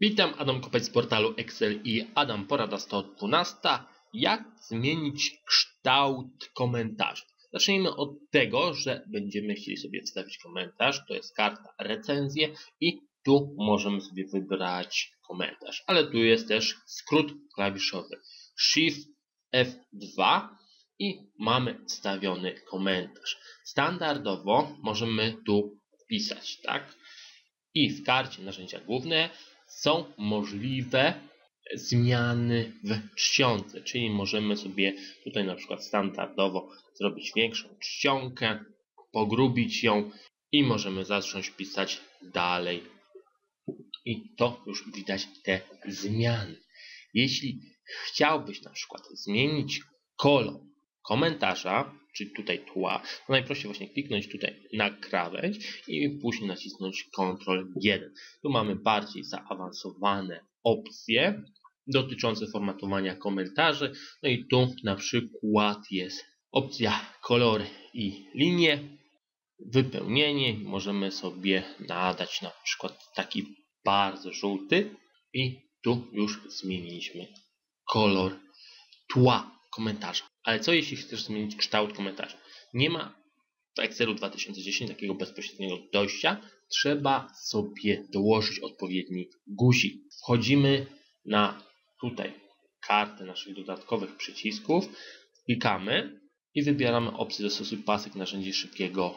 Witam, Adam Kopeć z portalu Excel i Adam Porada 112. Jak zmienić kształt komentarzy? Zacznijmy od tego, że będziemy chcieli sobie wstawić komentarz. To jest karta recenzje i tu możemy sobie wybrać komentarz. Ale tu jest też skrót klawiszowy Shift F2 i mamy wstawiony komentarz. Standardowo możemy tu wpisać, tak? I w karcie narzędzia główne są możliwe zmiany w czcionce, czyli możemy sobie tutaj na przykład standardowo zrobić większą czcionkę, pogrubić ją i możemy zacząć pisać dalej. I to już widać te zmiany. Jeśli chciałbyś na przykład zmienić kolor komentarza, czy tutaj tła, to najprościej właśnie kliknąć tutaj na krawędź i później nacisnąć Ctrl 1. Tu mamy bardziej zaawansowane opcje dotyczące formatowania komentarzy. No i tu na przykład jest opcja kolory i linie, wypełnienie. Możemy sobie nadać na przykład taki bardzo żółty i tu już zmieniliśmy kolor tła komentarza. Ale co jeśli chcesz zmienić kształt komentarza? Nie ma w Excelu 2010 takiego bezpośredniego dojścia. Trzeba sobie dołożyć odpowiedni guzik. Wchodzimy na tutaj kartę naszych dodatkowych przycisków, klikamy i wybieramy opcję Dostosuj pasek narzędzi szybkiego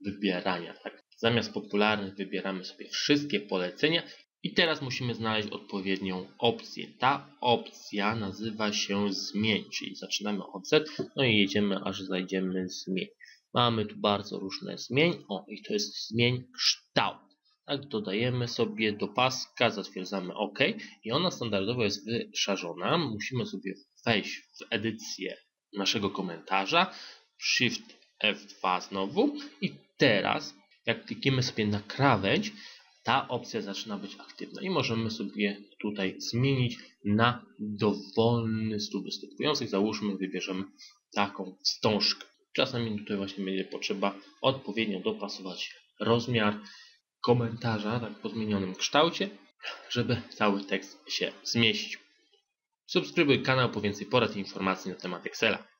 wybierania. Tak? Zamiast popularnych wybieramy sobie wszystkie polecenia i teraz musimy znaleźć odpowiednią opcję. Ta opcja nazywa się zmień, czyli zaczynamy od Z, no i jedziemy aż znajdziemy zmień. Mamy tu bardzo różne zmień. O, i to jest zmień kształt. Tak, dodajemy sobie do paska, zatwierdzamy OK i ona standardowo jest wyszarzona. Musimy sobie wejść w edycję naszego komentarza. Shift F2 znowu i teraz jak klikniemy sobie na krawędź, ta opcja zaczyna być aktywna i możemy sobie tutaj zmienić na dowolny z tu występujących. Załóżmy, wybierzemy taką wstążkę. Czasami tutaj właśnie będzie potrzeba odpowiednio dopasować rozmiar komentarza tak po zmienionym kształcie, żeby cały tekst się zmieścił. Subskrybuj kanał po więcej porad i informacji na temat Excela.